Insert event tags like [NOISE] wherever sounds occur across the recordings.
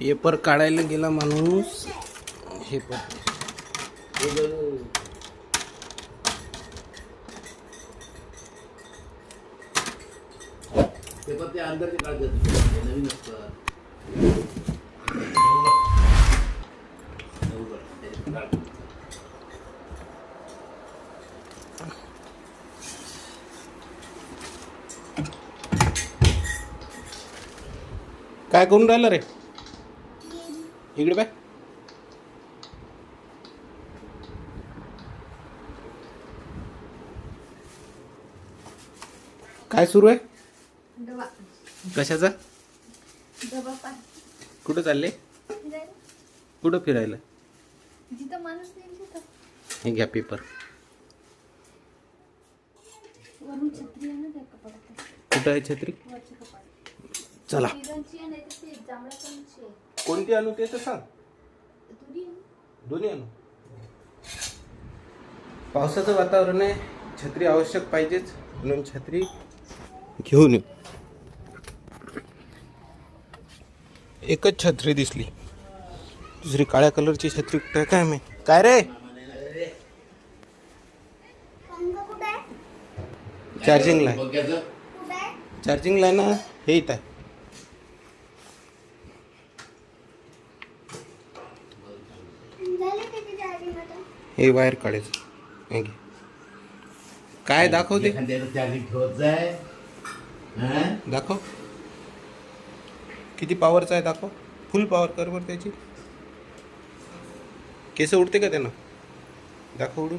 Paper काढायला गेला माणूस. हे पण बघ. ते पण ते अंदरचे काढतात. नवीन असतात. काय करून राहिलं रे? इकडे बाय काय सुरू आहे? कशाचा? कुठं चालले? कुठं फिरायला? हे घ्या पेपर. कुठं आहे छत्री? चला. कोणती आणू ते तर सांग? दोन्ही आणू. पावसाचं वातावरण आहे. छत्री आवश्यक पाहिजेच. म्हणून छत्री घेऊन येऊ. एकच छत्री दिसली. दुसरी काळ्या कलरची छत्री कुठे आहे काय मी काय रे? चार्जिंगला चार्जिंगला आहे ना? हे इथं आहे झाले किती चार्जिंग आता हे वायर काढायचं. हे घे. काय दाखवते? ठेवत जाय हा? दाखव. किती पॉवरचा आहे दाखव. फुल पॉवर कर बरं त्याची. केस उडते का त्यानं? दाखव उडून.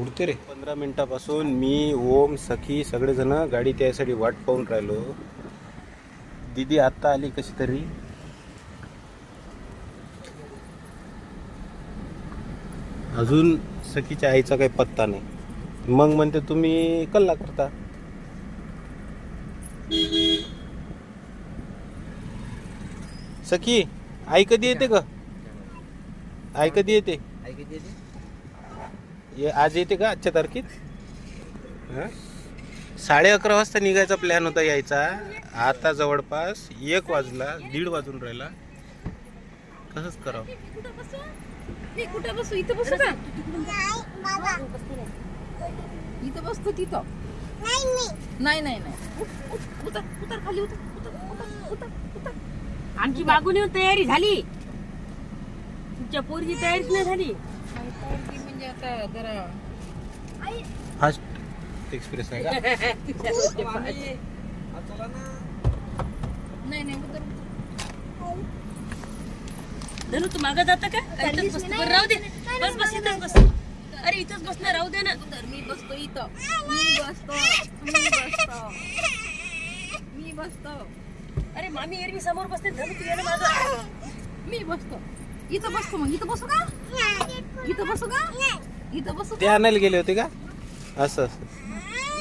उडते रे. पंधरा मिनिटापासून मी ओम सखी सगळेजण गाडी त्यासाठी वाट पाहून राहिलो. दीदी आत्ता आली कशी तरी? अजून सखीच्या आईचा काही पत्ता नाही. मग म्हणते तुम्ही कल्ला करता. सखी आई कधी येते का? आई कधी येते? ये आज येते का आजच्या तारखेत? हं? साडे अकरा वाजता निघायचा प्लॅन होता यायचा. आता जवळपास एक वाजला दीड वाजून राहिला. कसंच करावं? मी कुठं बसू? इथं बसू का? इथं बसतो तिथं. नाही नाही नाही उत- उत- उतर उतर खाली उतर उतर उतर उतर उतर. आमची मागून येऊन तयारी झाली. तुमच्या पोरगी तयारीच नाही झाली. म्हणजे आता जरा फास्ट एक्सप्रेस आहे का? [LAUGHS] नाही नाही उतर धनु तू मागं जाता का? इथंच बसतो. बरं राहू दे. बस बस इथंच बस. अरे इथंच बस ना राहू दे ना. मी बसतो इथं. मी बसतो. मी बसतो. मी बसतो. अरे मामी एरवी समोर बसते. ना माझं. मी बसतो. इथं बसतो मग. इथं बसू का? इथं बसू का? इथं बसू ते आणायला गेले होते का? असं असं.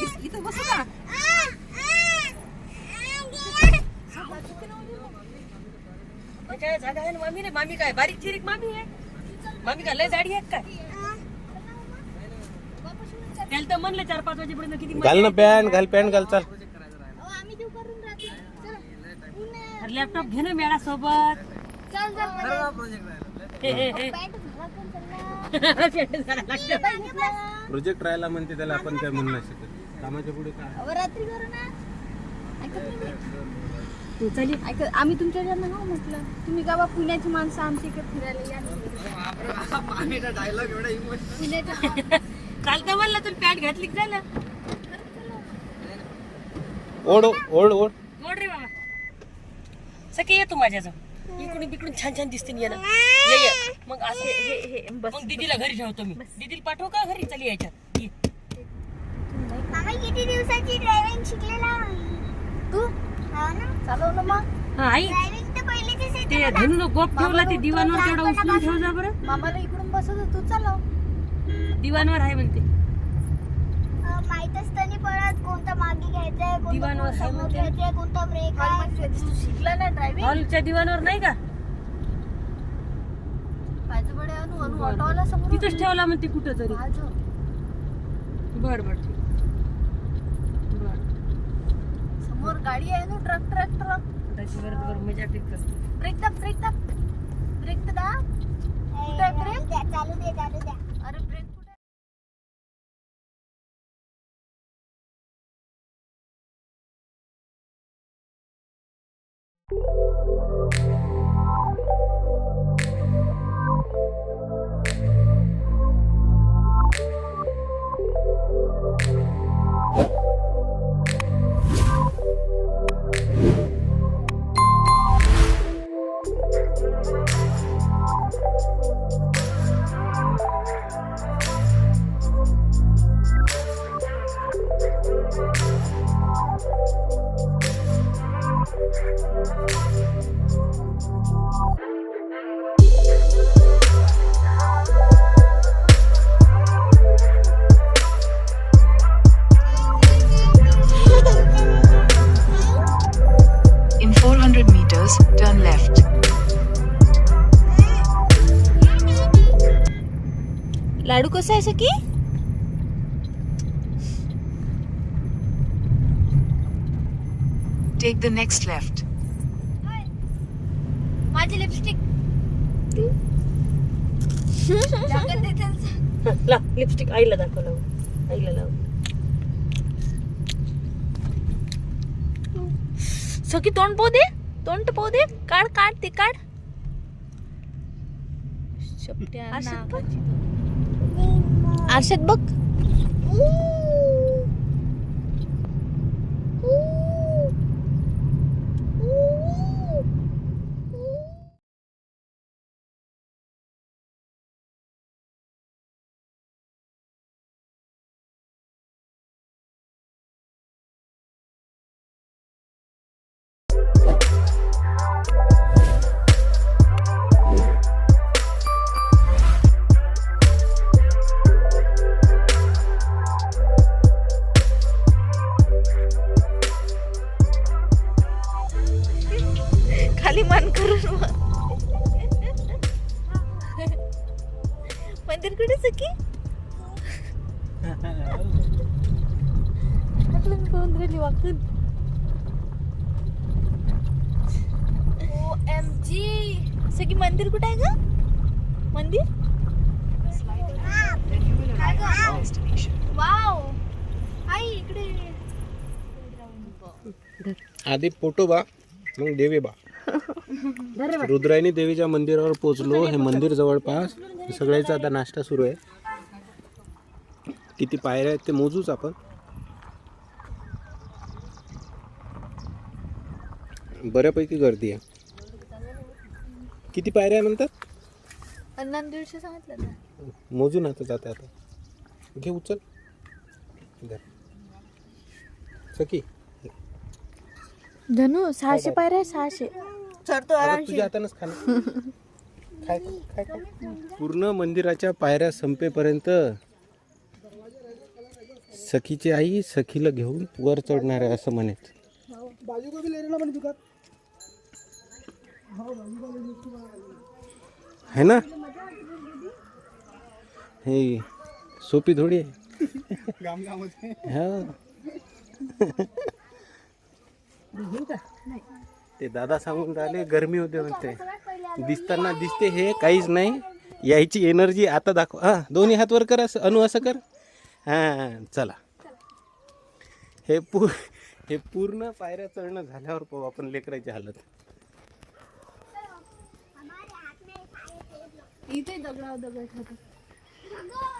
इ- इथं बसू का? काय जागा आहे ना मामी रे? मामी काय बारीक चिरीक मामी आहे? मामी काय लय जाडी आहे काय? त्याला तर म्हणलं चार पाच वाजेपर्यंत किती घाल ना पॅन्ट घाल पॅन्ट घाल चाल. आम्ही देऊ करून रात्री चला लॅपटॉप घे ना मॅडा सोबत हे, हे, हे. प्रोजेक्ट राहायला म्हणते त्याला आपण काय म्हणू नाही शकत. कामाच्या पुढे काय? रात्री करू ना. ऐकत नाही मी. तू चली. ऐक आम्ही तुमच्या घरनं हो म्हटलं. तुम्ही गावा पुण्याची माणसं आमच्या इकडे फिरायला या. पुण्याच्या काल तर म्हणलं तुला पॅन्ट घातली की झालं? ओढ ओढ ओढ. मोड रे बाबा सखे ये तू माझ्याजवळ. इकडून तिकडून छान छान दिसते ना ये ना. ये ये. मग असं मग दीदीला घरी ठेवतो मी. दीदीला पाठवू का घरी? चली यायच्यात ये. मामा किती दिवसाची ड्रायव्हिंग शिकलेला? तू? मग आई. ते. धनुनं गोप ठेवला ते दिवाणवर तेवढा उचलून ठेव जा बरं. मामाला इकडून बसवत तू चालव दिवाणवर आहे म्हणते. माहीत असताना पडत कोणता मागे घ्यायचंय दिवाणवर कोणता आहे म्हणते. कोणता ब्रेक आहे. तू शिकला ना ड्रायव्हिंग हॉलच्या दिवाणवर नाही का? पाहिजे बडे अनु अनु ऑटोवाला समोर तिथंच ठेवला म्हणते कुठं तरी. बर बर ठीक बर गाडी आहे ना ट्रक ट्रक ट्रक त्याची बरोबर मजा टिकत ब्रेक द ब्रेक द ब्रेक द कुठे ब्रेक? चालू दे चालू द्या Next left. माझी लिपस्टिक ला लिपस्टिक आईला दाखव लावू आईला लावू. सकी तोंड पाहू दे. तोंड पाहू दे. काढ काढ ते काढ. आरशात बघ. खाली आधी फोटो बा मग देवी बा. रुद्रायणी देवीच्या मंदिरावर पोहोचलो हे मंदिर जवळपास सगळ्याचा आता नाश्ता सुरू आहे. किती पायऱ्या आहेत ते मोजूच आपण. बऱ्यापैकी गर्दी आहे. किती पायऱ्या म्हणतात? दीडशे सांगितलं ना. मोजून आता जाते आता. घे उचल. धर. धनु सहाशे पायऱ्या सहाशे. चढतो अगं, तुझ्या हातानंच खा ना. [LAUGHS] खाय, खाय, खाय. पूर्ण मंदिराच्या पायऱ्या संपेपर्यंत सखीची आई सखीला घेऊन वर चढणार आहे असं म्हणत. है ना? हे सोपी थोडी आहे. [LAUGHS] हा. [LAUGHS] ते दादा सांगून राहिले गरमी होते म्हणते. दिसताना दिसते हे काहीच नाही. यायची एनर्जी आता दाखव हा दोन्ही हात वर कर असं अनु असं कर. हा चला. हे पू हे पूर्ण पायऱ्या चढणं झाल्यावर पाहू आपण लेकराची हालत.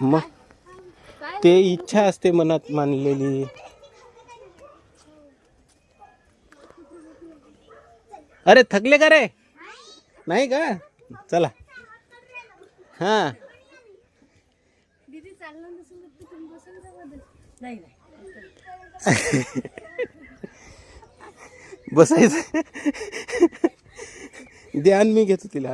मग? ते इच्छा असते मनात मानलेली. अरे थकले का रे? नाही का? चला. हा. बसायचं. ध्यान मी घेतो तिला.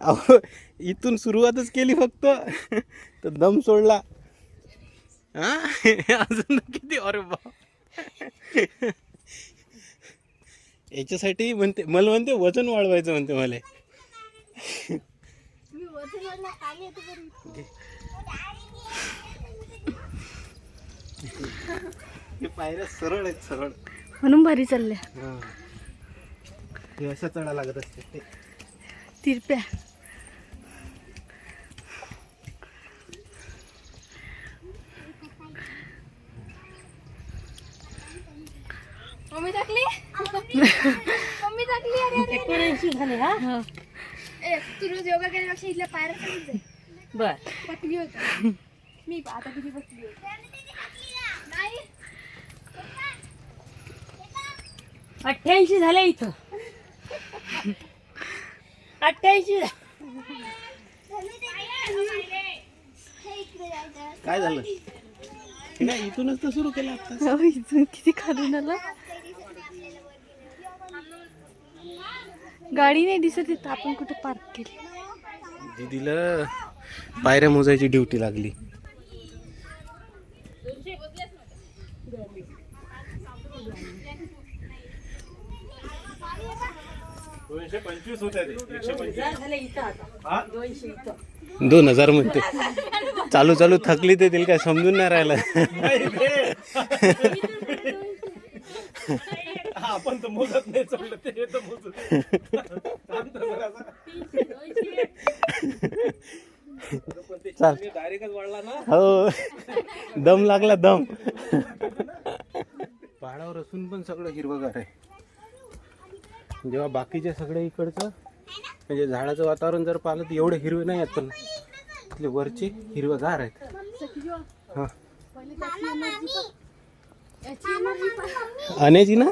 अहो इथून सुरुवातच केली फक्त. तर दम सोडला. हा? अजून किती? अरे बा याच्यासाठी म्हणते मला म्हणते वजन वाढवायचं म्हणते मला. हे पायऱ्या सरळ आहेत सरळ. म्हणून भारी चालल्या. हा. हे अशा चढा लागत असते ते. तिरप्या. मम्मी मम्मी टाकली अरे अरे एकोणऐंशी झाले हा? ए, तू रोज योगा केल्यापेक्षा इथल्या पायऱ्या चढत जाय. बर. पतली होती. मी आता किती बसली नाही. अठ्ठ्याऐंशी झाले इथं. अठ्ठ्याऐंशी काय झालं? हे इथूनच तर सुरू केलं आता. इथून किती खालून आला? गाडी नाही दिसत इथं. आपण कुठे पार्क केली? दीदीला पायऱ्या मोजायची ड्युटी लागली. झाले इथं आता दोनशे इथं दोन हजार म्हणते. चालू चालू थकली ते तिला काय समजून नाही राहिलं. [LAUGHS] आपण तर मोजत नाही चढलं ते तर मोजत डायरेक्टच वाढला ना. हो. दम लागला दम. पहाडावर असून पण सगळं हिरवगार आहे. जेव्हा बाकीचे सगळे इकडचं म्हणजे झाडाचं वातावरण जर पाहिलं तर एवढे हिरवे नाही आहेत पण इथले वरचे हिरवगार आहेत. हा. आण्याची ना?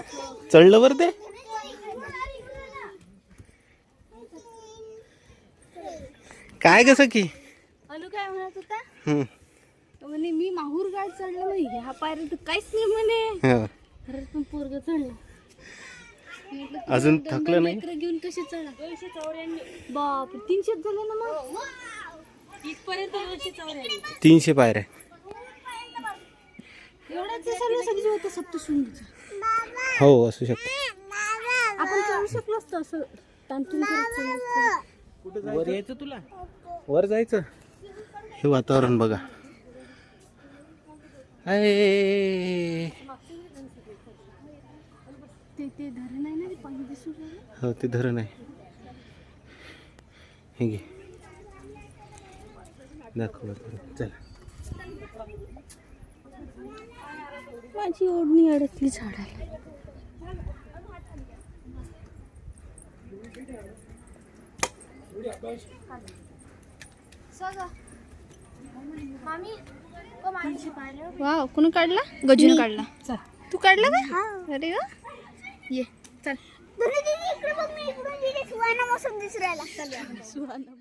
चढलं बरं ते? काय कसं की अनु काय म्हणत होता? म्हणे मी माहूर गाड चढलो नाही ह्या पायऱ्या तर काहीच नाही म्हणे. हा. पण पोरग चढलं. अजून थकलं नाही? घेऊन कसे चढा दोनशे चौऱ्याण्णव. बाप तीनशेच झाले ना मग? इथपर्यंत दोनशे चौऱ्याण्णव. तीनशे पायऱ्या. एवढ्याच सर्व सगळी होतं सप्तशृंगीचं हो असू शकतं. आपण चढू शकलो असतो असं. करत असतो. वर यायचं तुला? वर जायचं. हे वातावरण बघा. आहे. ते ते धरण आहे ना ते पाणी दिसून राहिलं. हो ते धरण आहे. हे घे. दाखव दाखव. चला. माझी ओढणी अडकली झाडाला. वाव कोणी काढला? गजून काढला. तू काढला का? अरे वा. ये चल. सुहाना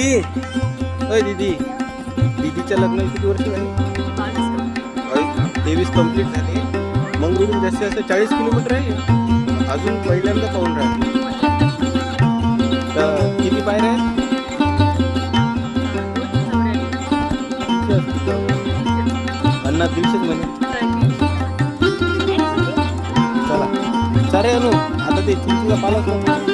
दीदी. अय दीदी. दीदीच्या लग्न किती वर्ष झाली? तेवीस कंप्लीट. झाली. मंगळूर जास्तीत जास्त चाळीस किलोमीटर आहे? अजून पहिल्यांदा पाहून राहिले तर किती पायऱ्या आहेत? अन्ना दीडशेच म्हणे. चला. सारे अनु आता ते चिंचीला पालक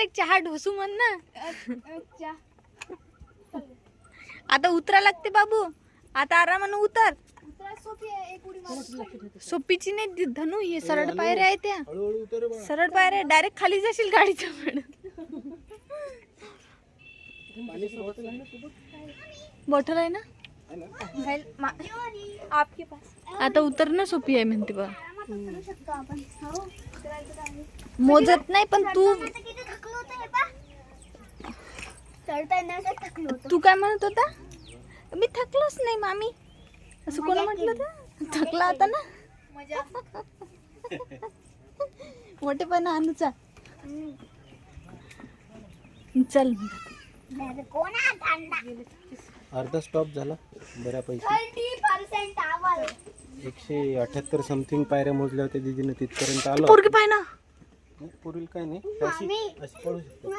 डायरेक्ट चहा ढोसू म्हण ना. आता उतरा लागते बाबू. आता आरामानं उतर. सोपीची नाही धनू हे सरळ पायऱ्या आहेत त्या. सरळ पायऱ्या डायरेक्ट खाली जाशील गाडीच्या बॉटल आहे ना? आता उतर ना सोपी आहे म्हणते बा. मोजत नाही पण तू तू काय म्हणत होता? मी थकलोच नाही मामी. असं कोण म्हटलं होतं? थकला होता ना? मोठेपणा अनुचा चल. अर्धा स्टॉप झाला बऱ्यापैकी. एकशे अठ्याहत्तर समथिंग पायऱ्या मोजल्या होत्या दिदीनं तिथपर्यंत आलो. पोरगी पाय ना. नाही, पुरील काय नाही. अशी अशी पळू शकतो.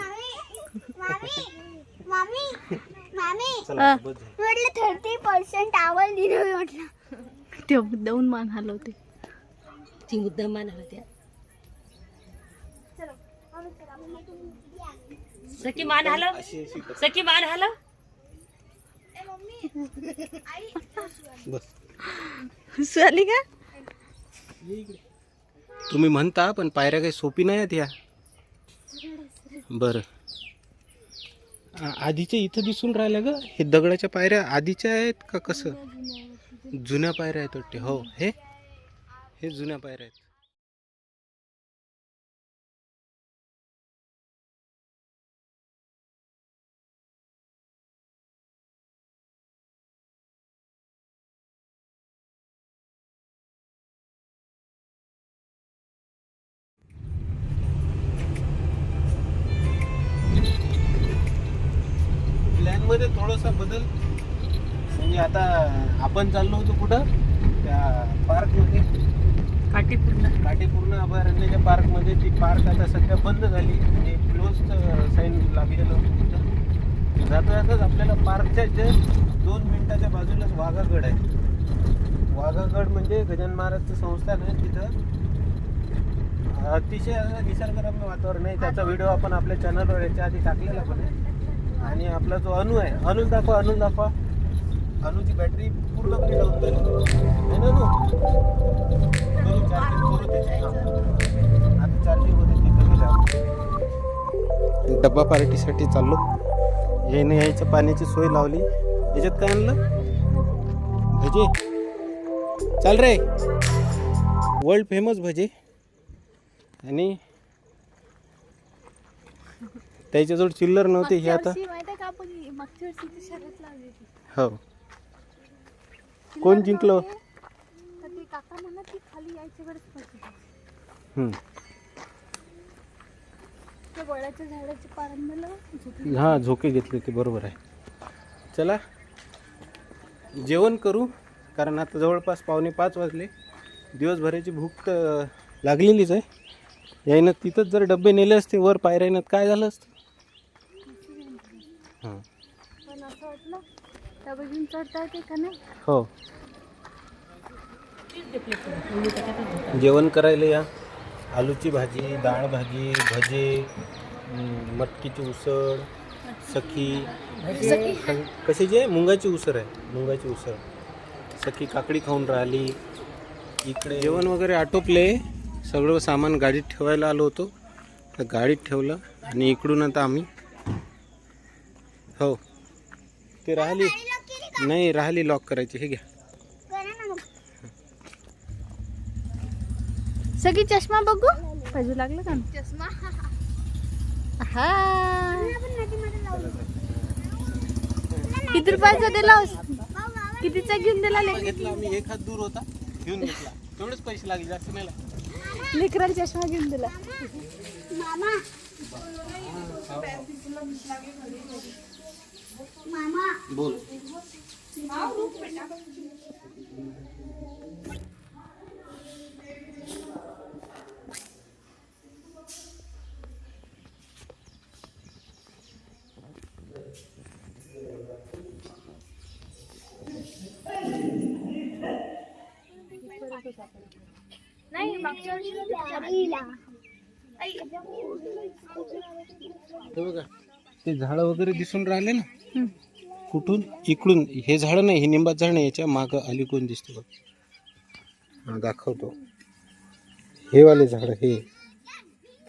चला. बस झालं. म्हटलं थर्टी पर्सेंट आवड दिलं म्हटलं. ते देऊन मान हलवते. ती मुद्दाम मान त्या सखी मान हलव. अशी अशी कर. सखी मान हलव. बस. झाली का तुम्ही म्हणता पण पायऱ्या काही सोपी नाही आहेत ह्या बरं. आ- आधीच्या इथं दिसून राहिल्या ग? हे दगडाच्या पायऱ्या आधीच्या आहेत का कसं? जुन्या पायऱ्या आहेत वाटते. हो हे? हे जुन्या पायऱ्या आहेत. प्लॅनमध्ये थोडासा बदल. म्हणजे आता आपण चाललो होतो कुठं? त्या पार्कमध्ये काटेपूर्ण काटेपूर्ण अभयारण्याच्या पार्कमध्ये ती पार्क आता सध्या बंद झाली. म्हणजे क्लोज साईन लागलेलं होतं तिथं. जाता जाताच आपल्याला पार्कच्या जस्ट दोन मिनिटाच्या बाजूलाच वाघागड आहे. वाघागड म्हणजे गजानन महाराजचं संस्थान आहे तिथं. अतिशय निसर्गरम्य वातावरण आहे. त्याचा व्हिडिओ आपण आपल्या चॅनलवर याच्या आधी टाकलेला पण आहे. आणि आपला जो अनु आहे अनु दाखवा अनु दाखवा. अनुची बॅटरी पूर्णपणे डाऊन झाली आहे ना अनु? करू चार्जिंग करू त्याची हा. आता चार्जिंग होते तिथं गेल्या डब्बा पार्टीसाठी चाललो. याने यायच्या पाण्याची सोय लावली. याच्यात काय आणलं? भजे. चाल रे. वर्ल्ड फेमस भजे. आणि त्याच्याजवळ चिल्लर नव्हते हे आता माहिती का आपण मागच्या वर्षी शर्यत लावली होती हो. कोण जिंकलं? तर ते काका म्हणत की खाली यायच्याकडेच पडते. हम्म. त्या वडाच्या झाडाच्या पारांना झोपली. हा झोके घेतले ते बरोबर आहे. चला जेवण करू कारण आता जवळपास पावणे पाच वाजले. दिवसभराची भूक तर लागलेलीच आहे. यायनं तिथंच जर डबे नेले असते वर पायऱ्यानं काय झालं असतं हां पण असं वाटलं त्या बघून चढता येते का नाही? हो. जेवण करायला या. आलूची भाजी डाळ भाजी भजे मटकीची उसळ सखी. क- कशाची आहे? मुंगाची उसळ आहे. मुंगाची उसळ. सखी काकडी खाऊन राहिली. इकडे जेवण वगैरे आटोपले. सगळं सामान गाडीत ठेवायला आलो होतो. तर गाडीत ठेवलं आणि इकडून आता आम्ही. हो. ते राहिली. नाही राहिली लॉक करायची हे घ्या. सगळी चष्मा बघू? पाहिजे लागलं का? चष्मा. हा. किती रुपयाचा दिलास कितीचा घेऊन दिला घेतला आम्ही एक हात दूर होता घेऊन घेतला. तेवढेच पैसे लागले जास्त नाही. लेकराला चष्मा घेऊन दिला. बोल. नाही मागच्या वर्षी बघा ते झाडं वगैरे दिसून राहिले ना. कुठून इकडून हे झाड नाही हे निंबात झाड नाही याच्या माग अलीकडून दिसते बघ. हा दाखवतो. हे वाले झाड हे.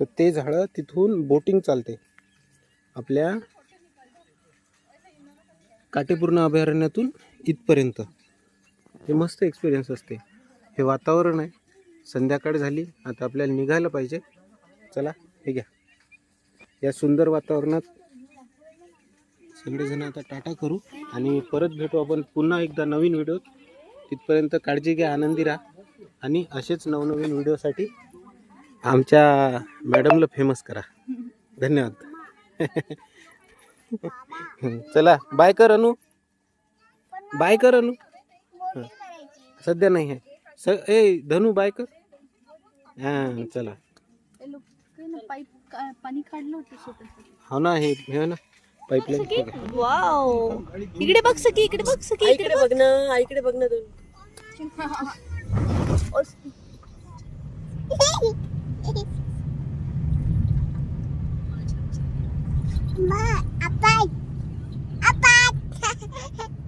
तर ते झाड तिथून बोटिंग चालते. आपल्या काटेपूर्ण अभयारण्यातून इथपर्यंत. हे मस्त एक्सपिरियन्स असते. हे वातावरण आहे. संध्याकाळ झाली आता आपल्याला निघायला पाहिजे. चला हे घ्या. या सुंदर वातावरणात सगळेजण आता टाटा करू आणि परत भेटू आपण पुन्हा एकदा नवीन व्हिडिओ. तिथपर्यंत काळजी घ्या आनंदी राहा. आणि असेच नवनवीन व्हिडिओसाठी आमच्या मॅडमला फेमस करा. धन्यवाद. [LAUGHS] चला बाय कर अनु. बाय कर अनु. सध्या नाही आहे. स ए धनू बाय कर. हां चला. पाणी काढलं होतं हो ना हे हे ना. पाईपलाईन. वाव. इकडे बघ सकी इकडे बघ सकी इकडे बघ. ना इकडे बघ ना दोन. [LAUGHS] [LAUGHS]